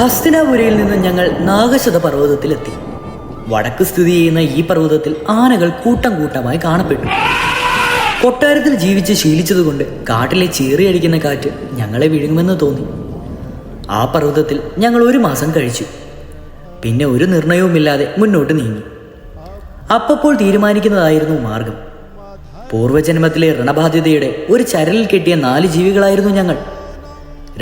ഹസ്തിനാപുരയിൽ നിന്ന് ഞങ്ങൾ നാഗശത പർവതത്തിലെത്തി വടക്ക് സ്ഥിതി ചെയ്യുന്ന ഈ പർവതത്തിൽ ആനകൾ കൂട്ടം കൂട്ടമായി കാണപ്പെട്ടു. കൊട്ടാരത്തിൽ ജീവിച്ച് ശീലിച്ചതുകൊണ്ട് കാട്ടിലെ ചീറിയടിക്കുന്ന കാറ്റ് ഞങ്ങളെ വിഴുങ്ങുമെന്ന് തോന്നി. ആ പർവതത്തിൽ ഞങ്ങൾ ഒരു മാസം കഴിച്ചു. പിന്നെ ഒരു നിർണയവുമില്ലാതെ മുന്നോട്ട് നീങ്ങി. അപ്പപ്പോൾ തീരുമാനിക്കുന്നതായിരുന്നു മാർഗം. പൂർവജന്മത്തിലെ ഋണബാധ്യതയുടെ ഒരു ചരലിൽ കെട്ടിയ നാല് ജീവികളായിരുന്നു ഞങ്ങൾ.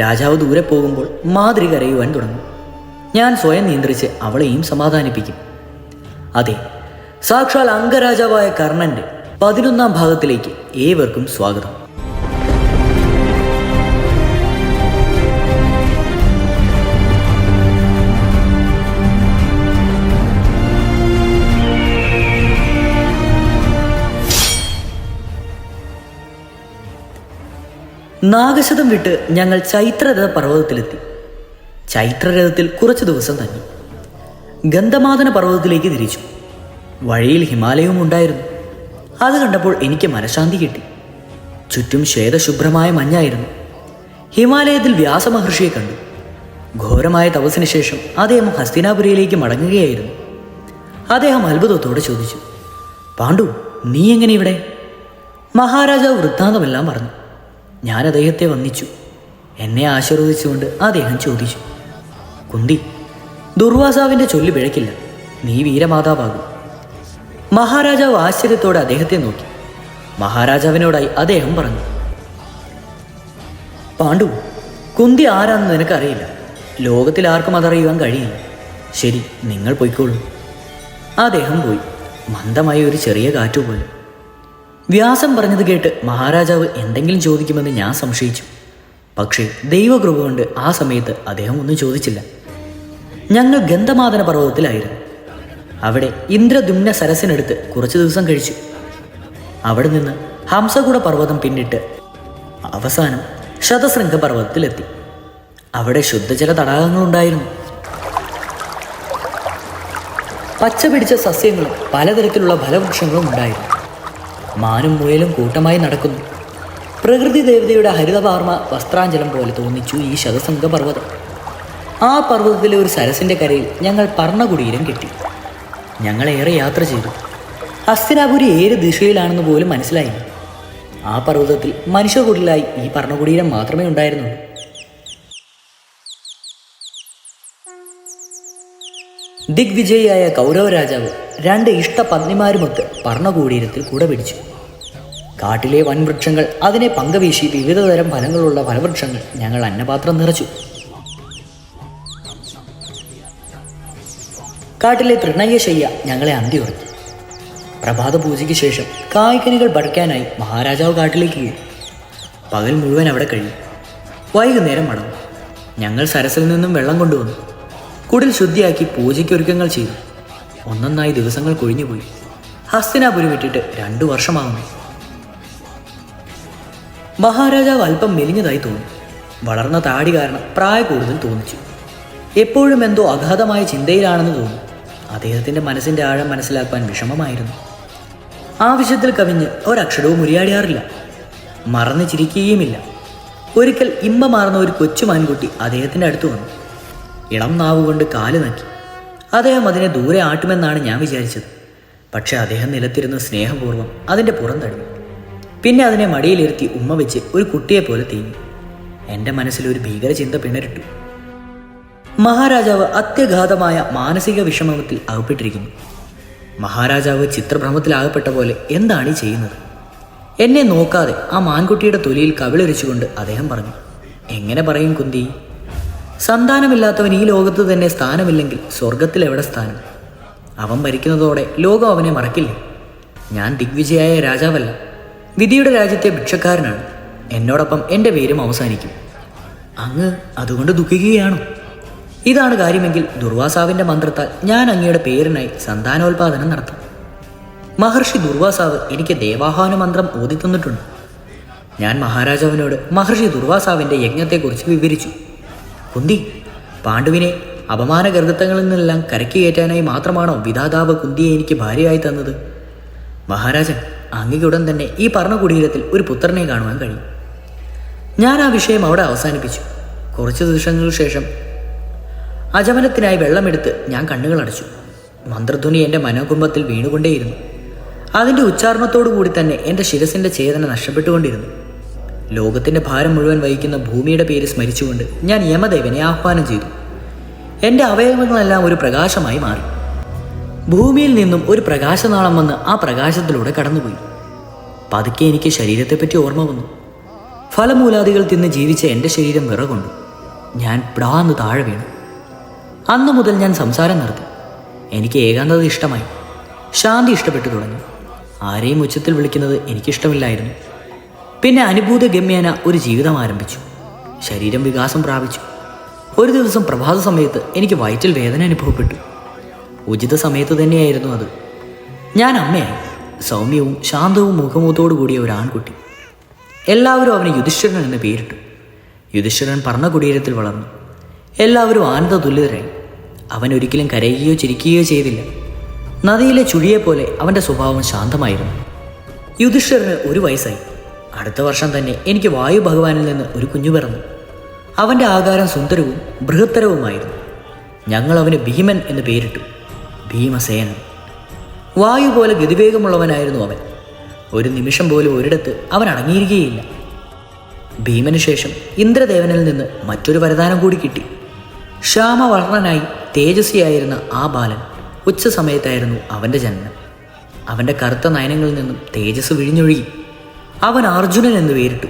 രാജാവ് ദൂരെ പോകുമ്പോൾ മാതൃക കരയുവാൻ തുടങ്ങും. ഞാൻ സ്വയം നിയന്ത്രിച്ച് അവളെയും സമാധാനിപ്പിക്കും. അതെ സാക്ഷാൽ അംഗരാജാവായ കർണന്റെ പതിനൊന്നാം ഭാഗത്തിലേക്ക് ഏവർക്കും സ്വാഗതം. നാഗശതം വിട്ട് ഞങ്ങൾ ചൈത്രരഥ പർവതത്തിലെത്തി ചൈത്രരഥത്തിൽ കുറച്ചു ദിവസം തങ്ങി. ഗന്ധമാതന പർവതത്തിലേക്ക് തിരിച്ചു. വഴിയിൽ ഹിമാലയവും ഉണ്ടായിരുന്നു. അത് കണ്ടപ്പോൾ എനിക്ക് മനഃശാന്തി കിട്ടി. ചുറ്റും ശ്വേതശുഭ്രമായ മഞ്ഞായിരുന്നു. ഹിമാലയത്തിൽ വ്യാസമഹർഷിയെ കണ്ടു. ഘോരമായ തപസ്സിന് ശേഷം അദ്ദേഹം ഹസ്തിനാപുരിയിലേക്ക് മടങ്ങുകയായിരുന്നു. അദ്ദേഹം അത്ഭുതത്തോടെ ചോദിച്ചു പാണ്ഡു നീ എങ്ങനെ ഇവിടെ? മഹാരാജാവ് വൃത്താന്തമെല്ലാം പറഞ്ഞു. ഞാൻ അദ്ദേഹത്തെ വന്നിച്ചു എന്നെ ആശീർവദിച്ചുകൊണ്ട് അദ്ദേഹം ചോദിച്ചു കുന്തി ദുർവാസാവിന്റെ ചൊല്ലു പിഴക്കില്ല. നീ വീരമാതാവാകും. മഹാരാജാവ് ആശ്ചര്യത്തോടെ അദ്ദേഹത്തെ നോക്കി. മഹാരാജാവിനോടായി അദ്ദേഹം പറഞ്ഞു പാണ്ഡു കുന്തി ആരാന്ന് നിനക്കറിയില്ല. ലോകത്തിൽ ആർക്കും അതറിയുവാൻ കഴിയില്ല. ശരി നിങ്ങൾ പോയിക്കോളൂ. അദ്ദേഹം പോയി. മന്ദമായ ഒരു ചെറിയ കാറ്റുപോലെ വ്യാസം പറഞ്ഞത് കേട്ട് മഹാരാജാവ് എന്തെങ്കിലും ചോദിക്കുമെന്ന് ഞാൻ സംശയിച്ചു. പക്ഷേ ദൈവകൃപ കൊണ്ട് ആ സമയത്ത് അദ്ദേഹം ഒന്നും ചോദിച്ചില്ല. ഞങ്ങൾ ഗന്ധമാതന പർവതത്തിലായിരുന്നു. അവിടെ ഇന്ദ്രദുമ്ന സരസിനടുത്ത് കുറച്ചു ദിവസം കഴിച്ചു. അവിടെ നിന്ന് ഹംസകുട പർവതം പിന്നിട്ട് അവസാനം ശതശൃംഖ പർവതത്തിലെത്തി. അവിടെ ശുദ്ധജല തടാകങ്ങളുണ്ടായിരുന്നു. പച്ച പിടിച്ച സസ്യങ്ങളും പലതരത്തിലുള്ള ഫലവൃക്ഷങ്ങളും ഉണ്ടായിരുന്നു. മാനും മുയലും കൂട്ടമായി നടക്കുന്നു. പ്രകൃതി ദേവതയുടെ ഹരിതപാർമ വസ്ത്രാഞ്ചലം പോലെ തോന്നിച്ചു ഈ ശതസംഗ പർവതം ആ പർവതത്തിലെ ഒരു സരസിന്റെ കരയിൽ ഞങ്ങൾ പർണകുടീരം കെട്ടി. ഞങ്ങളേറെ യാത്ര ചെയ്തു. ഹസ്തിനാപുരി ഏത് ദിശയിലാണെന്ന് പോലും മനസ്സിലായി ആ പർവതത്തിൽ മനുഷ്യകുടിലായി ഈ പർണകുടീരം മാത്രമേ ഉണ്ടായിരുന്നുള്ളൂ. ദിഗ്വിജയിയായ കൗരവരാജാവ് രണ്ട് ഇഷ്ടപത്നിമാരുമൊത്ത് പർണകൂടീരത്തിൽ കൂടെ പിടിച്ചു. കാട്ടിലെ വൻവൃക്ഷങ്ങൾ അതിനെ പങ്കവീശി വിവിധതരം ഫലങ്ങളുള്ള ഫലവൃക്ഷങ്ങൾ ഞങ്ങൾ അന്നപാത്രം നിറച്ചു. കാട്ടിലെ തൃണയ്യശയ്യ ഞങ്ങളെ അന്തി ഉറക്കി പ്രഭാത പൂജയ്ക്ക് ശേഷം കായ്ക്കനികൾ പടയ്ക്കാനായി മഹാരാജാവ് കാട്ടിലേക്ക് കയറി പകൽ മുഴുവൻ അവിടെ കഴിയും വൈകുന്നേരം മടങ്ങും. ഞങ്ങൾ സരസിൽ നിന്നും വെള്ളം കൊണ്ടുവന്നു. കുടിൽ ശുദ്ധിയാക്കി പൂജയ്ക്ക് ഒരുക്കങ്ങൾ ചെയ്തു. ഒന്നൊന്നായി ദിവസങ്ങൾ കൊഴിഞ്ഞുപോയി ഹസ്തനാപുരി വിട്ടിട്ട് രണ്ടു വർഷമാകുന്നു മഹാരാജാവ് അല്പം മെലിഞ്ഞതായി തോന്നി. വളർന്ന താടി കാരണം പ്രായ കൂടുതൽ തോന്നിച്ചു. എപ്പോഴും എന്തോ അഗാധമായ ചിന്തയിലാണെന്ന് തോന്നി. അദ്ദേഹത്തിന്റെ മനസ്സിന്റെ ആഴം മനസ്സിലാക്കാൻ വിഷമമായിരുന്നു. ആവശ്യത്തിൽ കവിഞ്ഞ് ഒരക്ഷരവും ഉരിയാടിയാറില്ല. മറന്നു ചിരിക്കുകയുമില്ല. ഒരിക്കൽ ഇമ്പമാർന്ന ഒരു കൊച്ചു മാൻകുട്ടി അദ്ദേഹത്തിന്റെ അടുത്ത് വന്നു. ഇളം നാവ് കൊണ്ട് കാൽ നക്കി. അദ്ദേഹം അതിനെ ദൂരെ ആട്ടുമെന്നാണ് ഞാൻ വിചാരിച്ചത്. പക്ഷേ അദ്ദേഹം നിലത്തിരുന്ന സ്നേഹപൂർവം അതിന്റെ പുറം തടഞ്ഞു. പിന്നെ അതിനെ മടിയിലിരുത്തി ഉമ്മ വെച്ച് ഒരു കുട്ടിയെപ്പോലെ തീങ്ങി എന്റെ മനസ്സിൽ ഒരു ഭീകര ചിന്ത പിണരിട്ടു മഹാരാജാവ് അത്യഘാതമായ മാനസിക വിഷമത്തിൽ അകപ്പെട്ടിരിക്കുന്നു. മഹാരാജാവ് ചിത്രഭ്രമത്തിലാകപ്പെട്ട പോലെ എന്താണ് ഈ ചെയ്യുന്നത്? എന്നെ നോക്കാതെ ആ മാൻകുട്ടിയുടെ തൊലിയിൽ കവിളൊരിച്ചുകൊണ്ട് അദ്ദേഹം പറഞ്ഞു എങ്ങനെ പറയും കുന്തി? സന്താനമില്ലാത്തവൻ ഈ ലോകത്ത് തന്നെ സ്ഥാനമില്ലെങ്കിൽ സ്വർഗത്തിൽ എവിടെ സ്ഥാനം? അവൻ ഭരിക്കുന്നതോടെ ലോകം അവനെ മറക്കില്ലേ? ഞാൻ ദിഗ്വിജയായ രാജാവല്ല. വിധിയുടെ രാജ്യത്തെ ഭിക്ഷക്കാരനാണ്. എന്നോടൊപ്പം എന്റെ പേരും അവസാനിക്കും. അങ്ങ് അതുകൊണ്ട് ദുഃഖിക്കുകയാണോ? ഇതാണ് കാര്യമെങ്കിൽ ദുർവാസാവിന്റെ മന്ത്രത്താൽ ഞാൻ അങ്ങയുടെ പേരിനായി സന്താനോൽപാദനം നടത്തും. മഹർഷി ദുർവാസാവ് എനിക്ക് ദേവാഹ്വാന മന്ത്രം ഓതിത്തന്നിട്ടുണ്ട്. ഞാൻ മഹാരാജാവിനോട് മഹർഷി ദുർവാസാവിന്റെ യജ്ഞത്തെക്കുറിച്ച് വിവരിച്ചു. കുന്തി പാണ്ഡുവിനെ അപമാന ഗർഭത്തങ്ങളിൽ നിന്നെല്ലാം കരയ്ക്ക് കയറ്റാനായി മാത്രമാണോ വിധാതാവ് കുന്തിയെ എനിക്ക് ഭാര്യയായി തന്നത്? മഹാരാജൻ അങ്ങയ്ക്കുടൻ തന്നെ ഈ പറഞ്ഞ കുടീരത്തിൽ ഒരു പുത്രനെ കാണുവാൻ കഴിയും. ഞാൻ ആ വിഷയം അവിടെ അവസാനിപ്പിച്ചു. കുറച്ച് ദിവസങ്ങൾക്ക് ശേഷം അജമനത്തിനായി വെള്ളമെടുത്ത് ഞാൻ കണ്ണുകൾ അടച്ചു മന്ത്രധ്വനി എന്റെ മനോകുംഭത്തിൽ വീണുകൊണ്ടേയിരുന്നു. അതിന്റെ ഉച്ചാരണത്തോടു കൂടി തന്നെ എന്റെ ശിരസിന്റെ ചേതന നഷ്ടപ്പെട്ടുകൊണ്ടിരുന്നു. ലോകത്തിന്റെ ഭാരം മുഴുവൻ വഹിക്കുന്ന ഭൂമിയുടെ പേര് സ്മരിച്ചുകൊണ്ട് ഞാൻ യമദേവനെ ആഹ്വാനം ചെയ്തു. എന്റെ അവയവങ്ങളെല്ലാം ഒരു പ്രകാശമായി മാറി. ഭൂമിയിൽ നിന്നും ഒരു പ്രകാശനാളം വന്ന് ആ പ്രകാശത്തിലൂടെ കടന്നുപോയി. പതുക്കെ എനിക്ക് ശരീരത്തെപ്പറ്റി ഓർമ്മ വന്നു. ഫലമൂലാദികൾ തിന്ന് ജീവിച്ച എന്റെ ശരീരം വിറകൊണ്ടു. ഞാൻ പ്രാന്ന് താഴെ വീണു. അന്നു മുതൽ ഞാൻ സംസാരം നിർത്തി. എനിക്ക് ഏകാന്തത ഇഷ്ടമായി. ശാന്തി ഇഷ്ടപ്പെട്ടു തുടങ്ങി. ആരെയും ഉച്ചത്തിൽ വിളിക്കുന്നത് എനിക്കിഷ്ടമില്ലായിരുന്നു. പിന്നെ അനുഭൂത ഗമ്യേന ഒരു ജീവിതം ആരംഭിച്ചു. ശരീരം വികാസം പ്രാപിച്ചു. ഒരു ദിവസം പ്രഭാത സമയത്ത് എനിക്ക് വയറ്റിൽ വേദന അനുഭവപ്പെട്ടു. ഉചിത സമയത്ത് തന്നെയായിരുന്നു അത്. ഞാൻ അമ്മയായി. സൗമ്യവും ശാന്തവും മുഖമുഖത്തോടു കൂടിയ ഒരു ആൺകുട്ടി. എല്ലാവരും അവന് യുധിഷ്ഠിരൻ എന്ന് പേരിട്ടു. യുധിഷ്ഠിരൻ പറഞ്ഞ കുടീരത്തിൽ വളർന്നു. എല്ലാവരും ആനന്ദ തുല്യരായി. അവൻ ഒരിക്കലും കരയുകയോ ചിരിക്കുകയോ ചെയ്തില്ല. നദിയിലെ ചുഴിയെപ്പോലെ അവന്റെ സ്വഭാവം ശാന്തമായിരുന്നു. യുധിഷ്ഠിരന് ഒരു വയസ്സായി. അടുത്ത വർഷം തന്നെ എനിക്ക് വായു ഭഗവാനിൽ നിന്ന് ഒരു കുഞ്ഞു പിറന്നു. അവന്റെ ആകാരം സുന്ദരവും ബൃഹത്തരവുമായിരുന്നു. ഞങ്ങൾ അവന് ഭീമൻ എന്ന് പേരിട്ടു. ഭീമസേനൻ. വായു പോലെ ഗതിവേഗമുള്ളവനായിരുന്നു അവൻ. ഒരു നിമിഷം പോലും ഒരിടത്ത് അവൻ അടങ്ങിയിരിക്കുകയില്ല. ഭീമന് ശേഷം ഇന്ദ്രദേവനിൽ നിന്ന് മറ്റൊരു വരദാനം കൂടി കിട്ടി. ശ്യാമവർണനായി തേജസ്വിയായിരുന്ന ആ ബാലൻ ഉച്ച സമയത്തായിരുന്നു അവന്റെ ജനനം. അവന്റെ കറുത്ത നയനങ്ങളിൽ നിന്നും തേജസ് വിഴിഞ്ഞൊഴുകി. അവൻ അർജുനൻ എന്ന് പേരിട്ടു.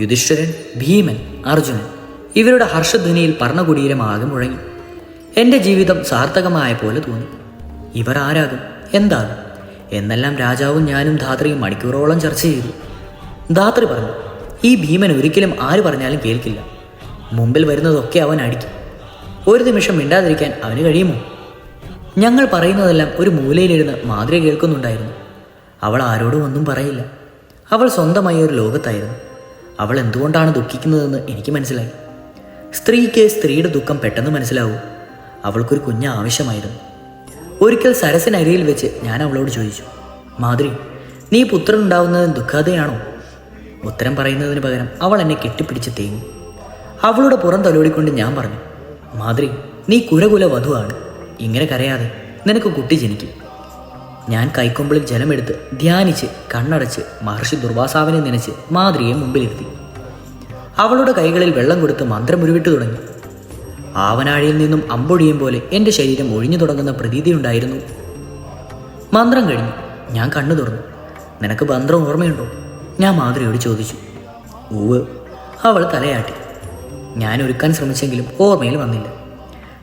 യുധിഷ്ഠിരൻ ഭീമൻ അർജുനൻ ഇവരുടെ ഹർഷധ്വനിയിൽ പർണകുടീരം ആകെ മുഴങ്ങി. എന്റെ ജീവിതം സാർത്ഥകമായ പോലെ തോന്നി. ഇവർ ആരാകും? എന്താകും എന്നെല്ലാം രാജാവും ഞാനും ധാത്രിയും മണിക്കൂറോളം ചർച്ച ചെയ്തു. ധാത്രി പറഞ്ഞു ഈ ഭീമൻ ഒരിക്കലും ആര് പറഞ്ഞാലും കേൾക്കില്ല. മുമ്പിൽ വരുന്നതൊക്കെ അവൻ അടിക്കും. ഒരു നിമിഷം മിണ്ടാതിരിക്കാൻ അവന് കഴിയുമോ? ഞങ്ങൾ പറയുന്നതെല്ലാം ഒരു മൂലയിലിരുന്ന് മാതിരി കേൾക്കുന്നുണ്ടായിരുന്നു. അവൾ ആരോടും ഒന്നും പറയില്ല. അവൾ സ്വന്തമായ ഒരു ലോകത്തായിരുന്നു. അവൾ എന്തുകൊണ്ടാണ് ദുഃഖിക്കുന്നതെന്ന് എനിക്ക് മനസ്സിലായി. സ്ത്രീക്ക് സ്ത്രീയുടെ ദുഃഖം പെട്ടെന്ന് മനസ്സിലാവൂ. അവൾക്കൊരു കുഞ്ഞ് ആവശ്യമായിരുന്നു. ഒരിക്കൽ സരസിനരിയിൽ വെച്ച് ഞാൻ അവളോട് ചോദിച്ചു മാധുരി നീ പുത്രൻ ഉണ്ടാവുന്നത് ദുഃഖാതെയാണോ? ഉത്തരം പറയുന്നതിന് പകരം അവൾ എന്നെ കെട്ടിപ്പിടിച്ച് തേങ്ങി അവളുടെ പുറം തലോടിക്കൊണ്ട് ഞാൻ പറഞ്ഞു മാധുരി നീ കുരകുല വധുവാണ് ഇങ്ങനെ കരയാതെ നിനക്ക് കുട്ടി ജനിക്കും. ഞാൻ കൈക്കൊമ്പിളിൽ ജലമെടുത്ത് ധ്യാനിച്ച് കണ്ണടച്ച് മഹർഷി ദുർവാസാവിനെ നനച്ച് മാതൃയെ മുമ്പിലിരുത്തി. അവളുടെ കൈകളിൽ വെള്ളം കൊടുത്ത് മന്ത്രം ഉരുവിട്ടു തുടങ്ങി. ആവനാഴിയിൽ നിന്നും അമ്പൊഴിയും പോലെ എന്റെ ശരീരം ഒഴിഞ്ഞു തുടങ്ങുന്ന പ്രതീതിയുണ്ടായിരുന്നു. മന്ത്രം കഴിഞ്ഞു. ഞാൻ കണ്ണു തുറന്നു. നിനക്ക് മന്ത്രം ഓർമ്മയുണ്ടോ? ഞാൻ മാതൃയോട് ചോദിച്ചു. ഊവ് അവൾ തലയാട്ടി. ഞാൻ ഒരുക്കാൻ ശ്രമിച്ചെങ്കിലും ഓർമ്മയിൽ വന്നില്ല.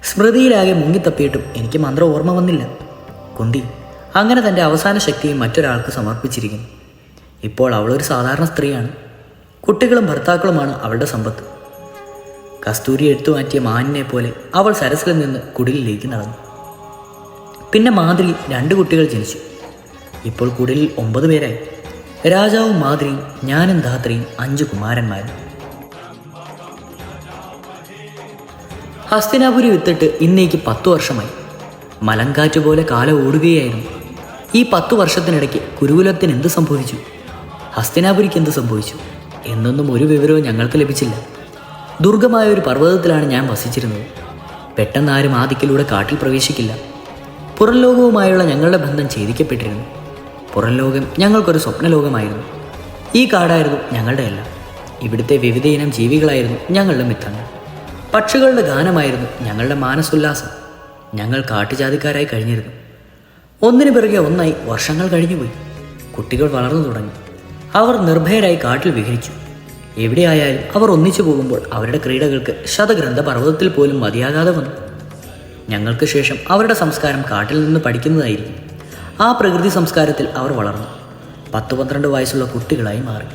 സ്മൃതിയിലാകെ മുങ്ങിത്തപ്പിയിട്ടും എനിക്ക് മന്ത്രം ഓർമ്മ വന്നില്ല. കുന്തി അങ്ങനെ തന്റെ അവസാന ശക്തിയും മറ്റൊരാൾക്ക് സമർപ്പിച്ചിരിക്കുന്നു. ഇപ്പോൾ അവളൊരു സാധാരണ സ്ത്രീയാണ്. കുട്ടികളും ഭർത്താക്കളുമാണ് അവളുടെ സമ്പത്ത്. കസ്തൂരി എടുത്തു മാറ്റിയ മാനിനെ പോലെ അവൾ സരസിൽ നിന്ന് കുടിലിലേക്ക് നടന്നു. പിന്നെ മാതിരി രണ്ട് കുട്ടികൾ ജനിച്ചു. ഇപ്പോൾ കുടിലിൽ ഒമ്പത് പേരായി. രാജാവും മാതിരിയും ഞാനും ധാത്രിയും അഞ്ച് കുമാരന്മാരും. ഹസ്തിനാപുരി വിത്തിട്ട് ഇന്നേക്ക് പത്തു വർഷമായി. മലങ്കാറ്റ് പോലെ കാലം ഓടുകയായിരുന്നു. ഈ പത്തു വർഷത്തിനിടയ്ക്ക് കുരുകുലത്തിന് എന്ത് സംഭവിച്ചു? ഹസ്തിനാപുരിക്ക് എന്ത് സംഭവിച്ചു? എന്നൊന്നും ഒരു വിവരവും ഞങ്ങൾക്ക് ലഭിച്ചില്ല. ദുർഗമായ ഒരു പർവതത്തിലാണ് ഞാൻ വസിച്ചിരുന്നത്. പെട്ടെന്ന് ആരും ആ കാട്ടിൽ പ്രവേശിക്കില്ല. പുറം ലോകവുമായുള്ള ഞങ്ങളുടെ ബന്ധം ഛേദിക്കപ്പെട്ടിരുന്നു. പുറം ലോകം ഞങ്ങൾക്കൊരു സ്വപ്നലോകമായിരുന്നു. ഈ കാടായിരുന്നു ഞങ്ങളുടെ എല്ലാം. ഇവിടുത്തെ വിവിധ ഇനം ജീവികളായിരുന്നു ഞങ്ങളുടെ മിത്രങ്ങൾ. പക്ഷികളുടെ ഗാനമായിരുന്നു ഞങ്ങളുടെ മാനസുല്ലാസം. ഞങ്ങൾ കാട്ടുജാതിക്കാരായി കഴിഞ്ഞിരുന്നു. ഒന്നിനു പിറകെ ഒന്നായി വർഷങ്ങൾ കഴിഞ്ഞുപോയി കുട്ടികൾ വളർന്നു തുടങ്ങി. അവർ നിർഭയരായി കാട്ടിൽ വിഹരിച്ചു. എവിടെയായാലും അവർ ഒന്നിച്ചു പോകുമ്പോൾ അവരുടെ ക്രീഡകൾക്ക് ശതഗ്രന്ഥ പർവതത്തിൽ പോലും മതിയാകാതെ വന്നു. ഞങ്ങൾക്ക് ശേഷം അവരുടെ സംസ്കാരം കാട്ടിൽ നിന്ന് പഠിക്കുന്നതായിരിക്കും. ആ പ്രകൃതി സംസ്കാരത്തിൽ അവർ വളർന്നു. പത്ത് പന്ത്രണ്ട് വയസ്സുള്ള കുട്ടികളായി മാറി.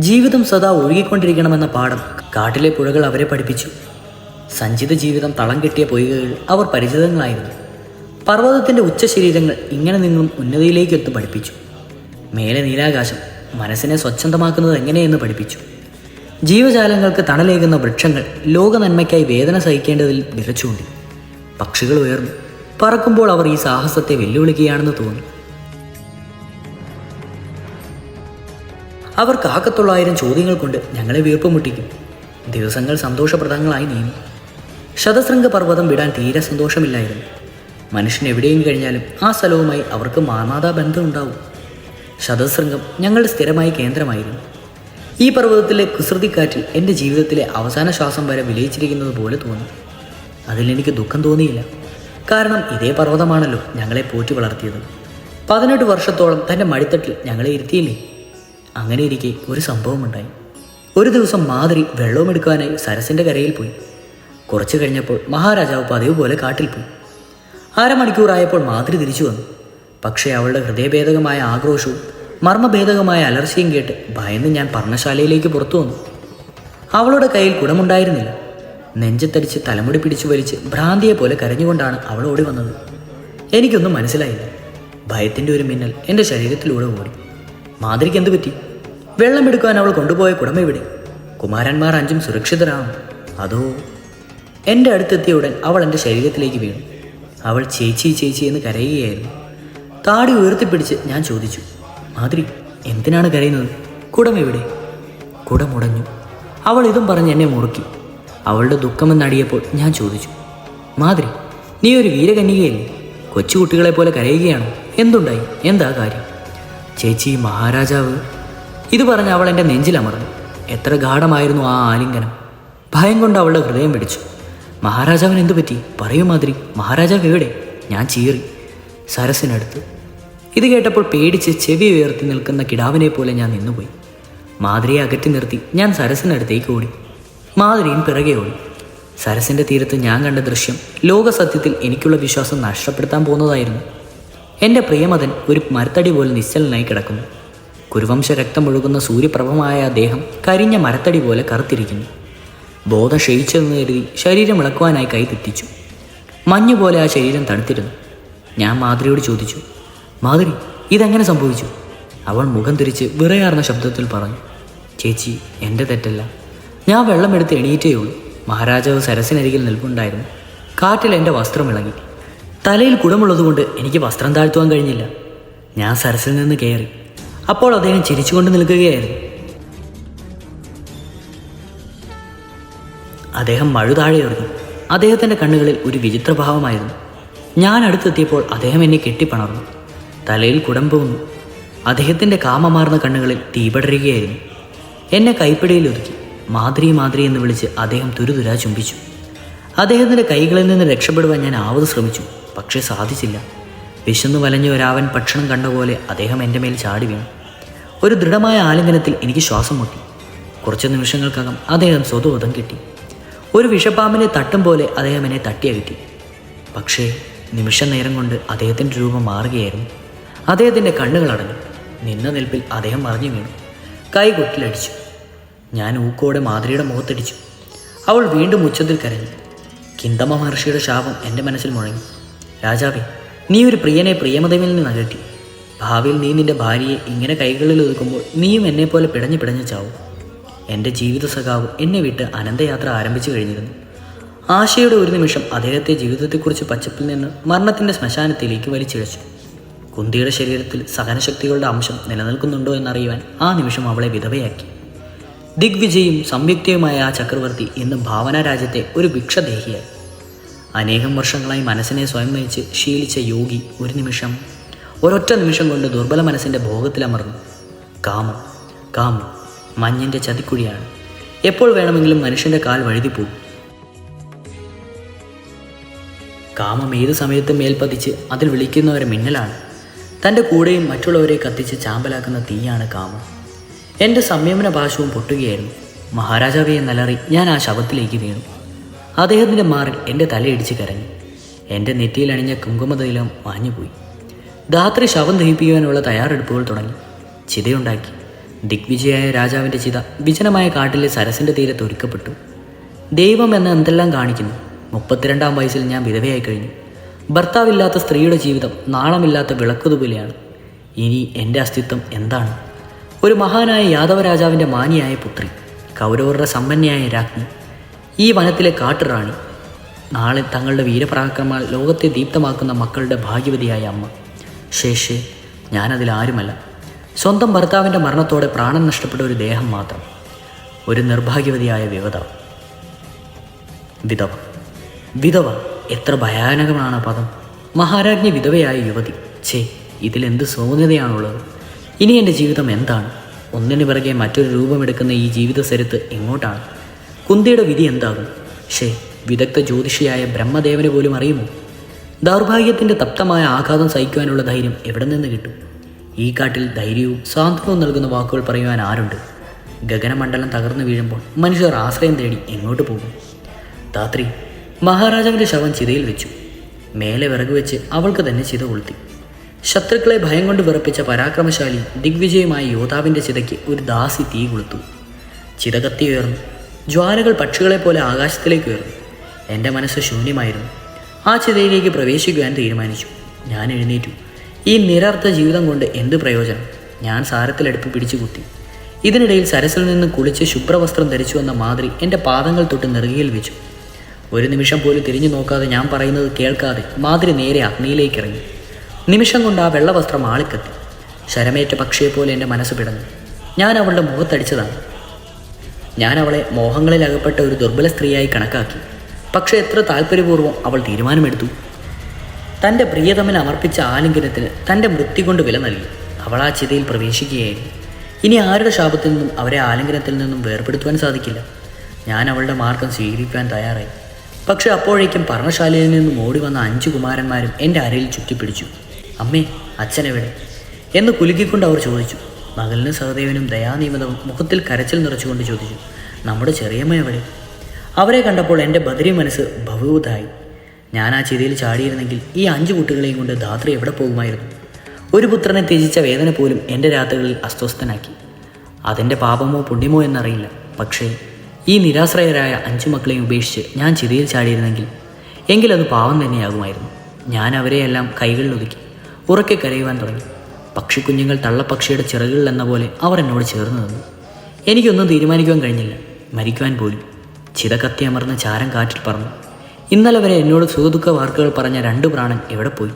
ജീവിതം സദാ ഒഴുകിക്കൊണ്ടിരിക്കണമെന്ന പാഠം കാട്ടിലെ പുഴകൾ അവരെ പഠിപ്പിച്ചു. സഞ്ചിത ജീവിതം തളം കെട്ടിയ പൊയ്കകൾ അവർ പരിചിതങ്ങളായിരുന്നു. പർവതത്തിന്റെ ഉച്ചശരീരങ്ങൾ ഇങ്ങനെ നിന്നും ഉന്നതിയിലേക്ക് എത്തി പഠിപ്പിച്ചു. മേലെ നീലാകാശം മനസ്സിനെ സ്വച്ഛന്തമാക്കുന്നത് എങ്ങനെയെന്ന് പഠിപ്പിച്ചു. ജീവജാലങ്ങൾക്ക് തണലേകുന്ന വൃക്ഷങ്ങൾ ലോക നന്മയ്ക്കായി വേദന സഹിക്കേണ്ടതിൽ വിറച്ചുകൊണ്ടി പക്ഷികൾ ഉയർന്നു. പറക്കുമ്പോൾ അവർ ഈ സാഹസത്തെ വെല്ലുവിളിക്കുകയാണെന്ന് തോന്നി. അവർ കാക്കത്തൊള്ളായിരം ചോദ്യങ്ങൾ കൊണ്ട് ഞങ്ങളെ വീർപ്പ് മുട്ടിക്കും. ദിവസങ്ങൾ സന്തോഷപ്രദങ്ങളായി നീങ്ങി. ശതശൃംഗ പർവതം വിടാൻ തീരെ സന്തോഷമില്ലായിരുന്നു. മനുഷ്യൻ എവിടെയും കഴിഞ്ഞാലും ആ സ്ഥലവുമായി അവർക്ക് മാനാതാ ബന്ധമുണ്ടാവും ശതശൃംഗം ഞങ്ങളുടെ സ്ഥിരമായ കേന്ദ്രമായിരുന്നു. ഈ പർവതത്തിലെ കുസൃതിക്കാറ്റിൽ എന്റെ ജീവിതത്തിലെ അവസാന ശ്വാസം വരെ വിലയിച്ചിരിക്കുന്നത് പോലെ തോന്നി. അതിലെനിക്ക് ദുഃഖം തോന്നിയില്ല. കാരണം ഇതേ പർവതമാണല്ലോ ഞങ്ങളെ പോറ്റി വളർത്തിയത്. പതിനെട്ട് വർഷത്തോളം തന്റെ മടിത്തട്ടിൽ ഞങ്ങളെ ഇരുത്തിയില്ലേ? അങ്ങനെ ഇരിക്കെ ഒരു സംഭവമുണ്ടായി ഒരു ദിവസം മാതിരി വെള്ളവുമെടുക്കാനായി സരസിന്റെ കരയിൽ പോയി. കുറച്ചു കഴിഞ്ഞപ്പോൾ മഹാരാജാവ് പതിവ് പോലെ കാട്ടിൽ പോയി. അരമണിക്കൂറായപ്പോൾ മാതിരി തിരിച്ചു വന്നു. പക്ഷേ അവളുടെ ഹൃദയഭേദകമായ ആക്രോശവും മർമ്മഭേദകമായ അലർച്ചയും കേട്ട് ഭയന്ന് ഞാൻ പർണശാലയിലേക്ക് പുറത്തു വന്നു. അവളുടെ കയ്യിൽ കുടമുണ്ടായിരുന്നില്ല നെഞ്ചത്തരിച്ച് തലമുടി പിടിച്ചു വലിച്ച് ഭ്രാന്തിയെ പോലെ കരഞ്ഞുകൊണ്ടാണ് അവൾ ഓടി വന്നത്. എനിക്കൊന്നും മനസ്സിലായില്ല. ഭയത്തിന്റെ ഒരു മിന്നൽ എന്റെ ശരീരത്തിലൂടെ ഓടി. മാതിരിക്ക് എന്ത് പറ്റി? വെള്ളമെടുക്കാൻ അവൾ കൊണ്ടുപോയ കുടമ ഇവിടെ കുമാരന്മാർ അഞ്ചും സുരക്ഷിതരാണോ? അതോ? എന്റെ അടുത്തെത്തിയ ഉടൻ അവൾ എന്റെ ശരീരത്തിലേക്ക് വീണു. അവൾ ചേച്ചി ചേച്ചി എന്ന് കരയുകയായിരുന്നു. താടി ഉയർത്തിപ്പിടിച്ച് ഞാൻ ചോദിച്ചു മാതിരി എന്തിനാണ് കരയുന്നത്? കുടം എവിടെ? കുടമുടഞ്ഞു അവൾ ഇതും പറഞ്ഞ് എന്നെ മുറുക്കി. അവളുടെ ദുഃഖമെന്നടിയപ്പോൾ ഞാൻ ചോദിച്ചു മാതിരി നീ ഒരു വീരകന്യകയല്ലേ? കൊച്ചുകുട്ടികളെ പോലെ കരയുകയാണ്? എന്തുണ്ടായി? എന്താ കാര്യം? ചേച്ചി മഹാരാജാവ്. ഇത് പറഞ്ഞ് അവൾ എന്റെ നെഞ്ചിലമർന്നു എത്ര ഗാഠമായിരുന്നു ആ ആലിംഗനം. ഭയം കൊണ്ട് അവളുടെ ഹൃദയം പിടിച്ചു. മഹാരാജാവിന് എന്തു പറ്റി? പറയൂ മാതിരി. മഹാരാജാവ് എവിടെ? ഞാൻ ചീറി. സരസിനടുത്ത്. ഇത് കേട്ടപ്പോൾ പേടിച്ച് ചെവി ഉയർത്തി നിൽക്കുന്ന കിടാവിനെ പോലെ ഞാൻ നിന്നുപോയി. മാതിരിയെ അകറ്റി നിർത്തി ഞാൻ സരസിനടുത്തേക്ക് ഓടി. മാതിരിയും പിറകെ ഓടി. സരസിന്റെ തീരത്ത് ഞാൻ കണ്ട ദൃശ്യം ലോകസത്യത്തിൽ എനിക്കുള്ള വിശ്വാസം നഷ്ടപ്പെടുത്താൻ പോകുന്നതായിരുന്നു. എന്റെ പ്രിയമതൻ ഒരു മരത്തടി പോലെ നിശ്ചലനായി കിടക്കുന്നു. കുരുവംശ രക്തം ഒഴുകുന്ന സൂര്യപ്രഭമായ അദ്ദേഹം കരിഞ്ഞ മരത്തടി പോലെ കറുത്തിരിക്കുന്നു. ബോധം ക്ഷയിച്ചെന്ന് കരുതി ശരീരം ഇളക്കുവാനായി കൈ തെറ്റിച്ചു. മഞ്ഞു പോലെ ആ ശരീരം തണുത്തിരുന്നു. ഞാൻ മാധുരിയോട് ചോദിച്ചു മാധുരി ഇതെങ്ങനെ സംഭവിച്ചു? അവൾ മുഖം തിരിച്ച് വിറയാർന്ന ശബ്ദത്തിൽ പറഞ്ഞു ചേച്ചി എന്റെ തെറ്റല്ല. ഞാൻ വെള്ളമെടുത്ത് എണീറ്റേ ഉള്ളൂ. മഹാരാജാവ് സരസിനരികിൽ നിൽപ്പുണ്ടായിരുന്നു. കാറ്റിൽ എന്റെ വസ്ത്രം ഇളകി. തലയിൽ കുടമുള്ളതുകൊണ്ട് എനിക്ക് വസ്ത്രം താഴ്ത്തുവാൻ കഴിഞ്ഞില്ല. ഞാൻ സരസിൽ നിന്ന് കയറി. അപ്പോൾ അദ്ദേഹം ചിരിച്ചുകൊണ്ട് നിൽക്കുകയായിരുന്നു. അദ്ദേഹം മഴു താഴെ അദ്ദേഹത്തിന്റെ കണ്ണുകളിൽ ഒരു വിചിത്രഭാവമായിരുന്നു. ഞാൻ അടുത്തെത്തിയപ്പോൾ അദ്ദേഹം എന്നെ കെട്ടിപ്പണർന്നു. തലയിൽ കുടമ്പുന്നു അദ്ദേഹത്തിന്റെ കാമമാർന്ന കണ്ണുകളിൽ തീപടരുകയായിരുന്നു. എന്നെ കൈപ്പിടിയിൽ ഒതുക്കി മാതിരി മാതിരി എന്ന് വിളിച്ച് അദ്ദേഹം തുരുതുരാ ചുംബിച്ചു. അദ്ദേഹത്തിന്റെ കൈകളിൽ നിന്ന് രക്ഷപ്പെടുവാൻ ഞാൻ ആവത് ശ്രമിച്ചു പക്ഷേ സാധിച്ചില്ല. വിശന്നു വലഞ്ഞ ഒരാവൻ ഭക്ഷണം കണ്ട പോലെ അദ്ദേഹം എന്റെ മേൽ ചാടി വീണു. ഒരു ദൃഢമായ ആലിംഗനത്തിൽ എനിക്ക് ശ്വാസം മുട്ടി. കുറച്ച് നിമിഷങ്ങൾക്കകം അദ്ദേഹം സ്വതോധം കിട്ടി. ഒരു വിഷപ്പാമ്പിനെ തട്ടും പോലെ അദ്ദേഹം എന്നെ തട്ടിയകറ്റി പക്ഷേ നിമിഷ നേരം കൊണ്ട് അദ്ദേഹത്തിന്റെ രൂപം മാറുകയായിരുന്നു. അദ്ദേഹത്തിന്റെ കണ്ണുകൾ അടഞ്ഞു. നിന്ന നിൽപ്പിൽ അദ്ദേഹം മറിഞ്ഞു വീണു. കൈ കൊട്ടിലടിച്ചു. ഞാൻ ഊക്കോടെ മാതിരിയുടെ മുഖത്തടിച്ചു. അവൾ വീണ്ടും ഉച്ചത്തിൽ കരഞ്ഞു. കിന്തമ മഹർഷിയുടെ ശാപം എന്റെ മനസ്സിൽ മുഴങ്ങി. രാജാവേ നീ ഒരു പ്രിയനെ പ്രിയമതയിൽ നിന്ന് അകറ്റി. ഭാവിയിൽ നീ നിന്റെ ഭാര്യയെ ഇങ്ങനെ കൈകളിൽ ഒതുക്കുമ്പോൾ നീയും എന്നെപ്പോലെ പിടഞ്ഞു പിടഞ്ഞു ചാവും. എന്റെ ജീവിത സഖാവ് എന്നെ വിട്ട് അനന്തയാത്ര ആരംഭിച്ചു കഴിഞ്ഞിരുന്നു. ആശയുടെ ഒരു നിമിഷം അദ്ദേഹത്തെ ജീവിതത്തെക്കുറിച്ച് പച്ചപ്പിൽ നിന്ന് മരണത്തിന്റെ ശ്മശാനത്തിലേക്ക് വലിച്ചിഴച്ചു. കുന്തിയുടെ ശരീരത്തിൽ സഹനശക്തികളുടെ അംശം നിലനിൽക്കുന്നുണ്ടോ എന്നറിയുവാൻ ആ നിമിഷം അവളെ വിധവയാക്കി. ദിഗ്വിജയും സംയുക്തയുമായ ആ ചക്രവർത്തി ഇന്ന് ഭാവന രാജ്യത്തെ ഒരു ഭിക്ഷദേഹിയായി. അനേകം വർഷങ്ങളായി മനസ്സിനെ സ്വയം നയിച്ച് ശീലിച്ച യോഗി ഒരു നിമിഷം ഒരൊറ്റ നിമിഷം കൊണ്ട് ദുർബല മനസ്സിന്റെ ഭോഗത്തിലമർന്നു. കാമം കാമം. മഞ്ഞിന്റെ ചതിക്കുഴിയാണ്. എപ്പോൾ വേണമെങ്കിലും മനുഷ്യന്റെ കാൽ വഴുതിപ്പോകും. കാമം ഏത് സമയത്തും മേൽപ്പതിച്ച് അതിൽ വിളിക്കുന്നവരെ മിന്നലാണ്. തന്റെ കൂടെയും മറ്റുള്ളവരെ കത്തിച്ച് ചാമ്പലാക്കുന്ന തീയാണ് കാമം. എന്റെ സംയമന ഭാഷവും പൊട്ടുകയായിരുന്നു. മഹാരാജാവെ എന്നലറി ഞാൻ ആ ശവത്തിലേക്ക് വീണു. അദ്ദേഹത്തിന്റെ മാറിൽ എന്റെ തലയിടിച്ച് കരഞ്ഞു. എന്റെ നെറ്റിയിൽ അണിഞ്ഞ കുങ്കുമതൈലം മാഞ്ഞുപോയി ധാത്രി ശവം ദഹിപ്പിക്കുവാനുള്ള തയ്യാറെടുപ്പുകൾ തുടങ്ങി. ചിതയുണ്ടാക്കി. ദിഗ്വിജയായ രാജാവിന്റെ ചിത വിജനമായ കാട്ടിലെ സരസിന്റെ തീരത്ത് ഒരുക്കപ്പെട്ടു. ദൈവം എന്ന എന്തെല്ലാം കാണിക്കുന്നു? മുപ്പത്തിരണ്ടാം വയസ്സിൽ ഞാൻ വിധവയായി കഴിഞ്ഞു. ഭർത്താവില്ലാത്ത സ്ത്രീയുടെ ജീവിതം നാണമില്ലാത്ത വിളക്കതുപോലെയാണ് ഇനി എന്റെ അസ്തിത്വം എന്താണ്? ഒരു മഹാനായ യാദവ രാജാവിന്റെ മാനിയായ പുത്രി കൗരവരുടെ സമ്പന്നയായ രാജ്ഞി ഈ വനത്തിലെ കാട്ടുറാണി നാളെ തങ്ങളുടെ വീരപരാക്രമാൽ ലോകത്തെ ദീപ്തമാക്കുന്ന മക്കളുടെ ഭാഗ്യവതിയായ അമ്മ. ശേഷേ ഞാനതിൽ ആരുമല്ല. സ്വന്തം ഭർത്താവിന്റെ മരണത്തോടെ പ്രാണൻ നഷ്ടപ്പെട്ട ഒരു ദേഹം മാത്രം. ഒരു നിർഭാഗ്യവതിയായ വിവത വിധവ. വിധവ എത്ര ഭയാനകമാണ് ആ പദം. മഹാരാജ്ഞി വിധവയായ യുവതി. ഛേ ഇതിലെന്ത് സൗമ്യതയാണുള്ളത്. ഇനി എന്റെ ജീവിതം എന്താണ്? ഒന്നിനു പിറകെ മറ്റൊരു രൂപമെടുക്കുന്ന ഈ ജീവിത സരിത്ത് എങ്ങോട്ടാണ്? കുന്തിയുടെ വിധി എന്താകും? ഷേ വിദഗ്ധ ജ്യോതിഷിയായ ബ്രഹ്മദേവനെ പോലും അറിയുമോ? ദൗർഭാഗ്യത്തിന്റെ തപ്തമായ ആഘാതം സഹിക്കുവാനുള്ള ധൈര്യം എവിടെ നിന്ന് കിട്ടും? ഈ കാട്ടിൽ ധൈര്യവും സാന്ത്വനവും നൽകുന്ന വാക്കുകൾ പറയുവാൻ ആരുണ്ട്? ഗഗനമണ്ഡലം തകർന്നു വീഴുമ്പോൾ മനുഷ്യർ ആശ്രയം തേടി എങ്ങോട്ട് പോകും? ധാത്രി മഹാരാജാവിന്റെ ശവം ചിതയിൽ വെച്ചു. മേലെ വിറക് വെച്ച് അവൾക്ക് തന്നെ ചിത കൊളുത്തി. ശത്രുക്കളെ ഭയം കൊണ്ട് വിറപ്പിച്ച പരാക്രമശാലി ദിഗ്വിജയമായ യോദ്ധാവിന്റെ ചിതയ്ക്ക് ഒരു ദാസി തീ കൊളുത്തു. ചിത കത്തി ഉയർന്നു. ജ്വാലകൾ പക്ഷികളെ പോലെ ആകാശത്തിലേക്ക് ഉയർന്നു. എന്റെ മനസ്സ് ശൂന്യമായിരുന്നു. ആ ചിതയിലേക്ക് പ്രവേശിക്കുവാൻ തീരുമാനിച്ചു. ഞാൻ എഴുന്നേറ്റു. ഈ നിരർത്ഥ ജീവിതം കൊണ്ട് എന്ത് പ്രയോജനം? ഞാൻ സാരത്തിലെടുപ്പ് പിടിച്ചു കുത്തി. ഇതിനിടയിൽ സരസിൽ നിന്ന് കുളിച്ച് ശുഭ്രവസ്ത്രം ധരിച്ചു വന്ന മാതിരി എന്റെ പാദങ്ങൾ തൊട്ട് നെറുകയിൽ വെച്ചു. ഒരു നിമിഷം പോലും തിരിഞ്ഞു നോക്കാതെ ഞാൻ പറയുന്നത് കേൾക്കാതെ മാതിരി നേരെ അഗ്നിയിലേക്ക് ഇറങ്ങി. നിമിഷം കൊണ്ട് ആ വെള്ളവസ്ത്രം ആളിക്കത്തി. ശരമേറ്റ പക്ഷിയെപ്പോലെ എന്റെ മനസ്സ് പിടഞ്ഞു. ഞാൻ അവളുടെ മുഖത്തടിച്ചതാണ്. ഞാൻ അവളെ മോഹങ്ങളിൽ അകപ്പെട്ട ഒരു ദുർബല സ്ത്രീയായി കണക്കാക്കി. പക്ഷേ എത്ര താല്പര്യപൂർവം അവൾ തീരുമാനമെടുത്തു? തന്റെ പ്രിയതമൻ അമർപ്പിച്ച ആലിംഗനത്തിന് തന്റെ മൃത്യു കൊണ്ട് വില നൽകി. അവൾ ആ ചിതയിൽ പ്രവേശിക്കുകയായിരുന്നു. ഇനി ആരുടെ ശാപത്തിൽ നിന്നും അവരെ ആലിംഗനത്തിൽ നിന്നും വേർപെടുത്തുവാൻ സാധിക്കില്ല? ഞാൻ അവളുടെ മാർഗം സ്വീകരിക്കാൻ തയ്യാറായി. പക്ഷെ അപ്പോഴേക്കും പർണശാലയിൽ നിന്നും ഓടി വന്ന അഞ്ചു കുമാരന്മാരും എന്റെ അരയിൽ ചുറ്റിപ്പിടിച്ചു. അമ്മേ അച്ഛനെവിടെ? എന്ന് കുലുക്കിക്കൊണ്ട് അവർ ചോദിച്ചു. മകളിനും സഹദേവനും ദയാനിയമതവും മുഖത്തിൽ കരച്ചിൽ നിറച്ചുകൊണ്ട് ചോദിച്ചു നമ്മുടെ ചെറിയമ്മ എവിടെ? അവരെ കണ്ടപ്പോൾ എന്റെ ബദരി മനസ്സ് ഭവൂതായി. ഞാൻ ആ ചിതയിൽ ചാടിയിരുന്നെങ്കിൽ ഈ അഞ്ചു കുട്ടികളെയും കൊണ്ട് ധാത്രി എവിടെ പോകുമായിരുന്നു? ഒരു പുത്രനെ ത്യജിച്ച വേദന പോലും എന്റെ രാത്രികളിൽ അസ്വസ്ഥനാക്കി. അതിന്റെ പാപമോ പുണ്യമോ എന്നറിയില്ല. പക്ഷേ ഈ നിരാശ്രയരായ അഞ്ചു മക്കളെയും ഉപേക്ഷിച്ച് ഞാൻ ചിതയിൽ ചാടിയിരുന്നെങ്കിൽ എങ്കിലത് പാവം തന്നെയാകുമായിരുന്നു. ഞാൻ അവരെയെല്ലാം കൈകളിൽ ഒതുക്കി ഉറക്കെ കരയുവാൻ തുടങ്ങി. പക്ഷിക്കുഞ്ഞുങ്ങൾ തള്ളപ്പക്ഷിയുടെ ചിറകുകളിൽ എന്ന പോലെ അവർ എന്നോട് ചേർന്ന് നിന്നു. എനിക്കൊന്നും തീരുമാനിക്കുവാൻ കഴിഞ്ഞില്ല. മരിക്കുവാൻ പോലും. ചിത കത്തി അമർന്ന ചാരം കാറ്റിൽ പറന്നു. ഇന്നലെ വരെ എന്നോട് സുഖദുഃഖ വാർത്തകൾ പറഞ്ഞ രണ്ട് പ്രാണൻ എവിടെ പോയി?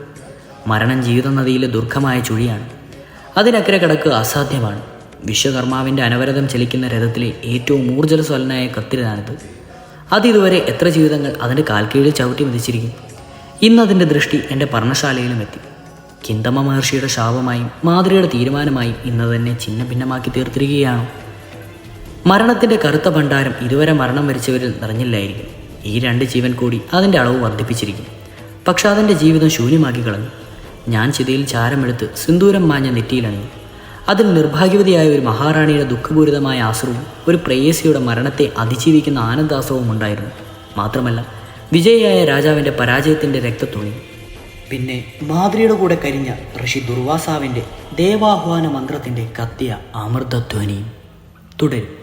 മരണം ജീവിത നദിയിലെ ദുർഘമായ ചുഴിയാണ്. അതിനക്കരെ കിടക്കുക അസാധ്യമാണ്. വിശ്വകർമാവിന്റെ അനവരതം ചലിക്കുന്ന രഥത്തിലെ ഏറ്റവും ഊർജസ്വലനായ കത്തിരിതാണിത് അതിതുവരെ എത്ര ജീവിതങ്ങൾ അതിന്റെ കാൽക്കീഴിൽ ചവിട്ടി മതിച്ചിരിക്കും ഇന്നതിന്റെ ദൃഷ്ടി എന്റെ പർണശാലയിലും എത്തി. കിന്തമ മഹർഷിയുടെ ശാപമായും മാതൃയുടെ തീരുമാനമായും ഇന്ന് തന്നെ ചിഹ്ന ഭിന്നമാക്കി തീർത്തിരിക്കുകയാണോ. മരണത്തിന്റെ കറുത്ത ഭണ്ഡാരം ഇതുവരെ മരണം വരിച്ചവരിൽ നിറഞ്ഞില്ലായിരിക്കും. ഈ രണ്ട് ജീവൻ കൂടി അതിന്റെ അളവ് വർദ്ധിപ്പിച്ചിരിക്കും പക്ഷെ അതിന്റെ ജീവിതം ശൂന്യമാക്കി കളഞ്ഞു. ഞാൻ ചിതയിൽ ചാരമെടുത്ത് സിന്ദൂരം മാഞ്ഞ നെറ്റിയിലണിഞ്ഞു അതിൽ നിർഭാഗ്യവതിയായ ഒരു മഹാറാണിയുടെ ദുഃഖപൂരിതമായ ആശ്രവും ഒരു പ്രേയസിയുടെ മരണത്തെ അതിജീവിക്കുന്ന ആനന്ദാസവും ഉണ്ടായിരുന്നു. മാത്രമല്ല വിജയിയായ രാജാവിന്റെ പരാജയത്തിന്റെ രക്തത്തുണി. പിന്നെ മാതൃയുടെ കൂടെ കരിഞ്ഞ ഋഷി ദുർവാസാവിന്റെ ദേവാഹ്വാന മന്ത്രത്തിന്റെ കത്തിയ അമൃതധ്വനിയും തുടരും.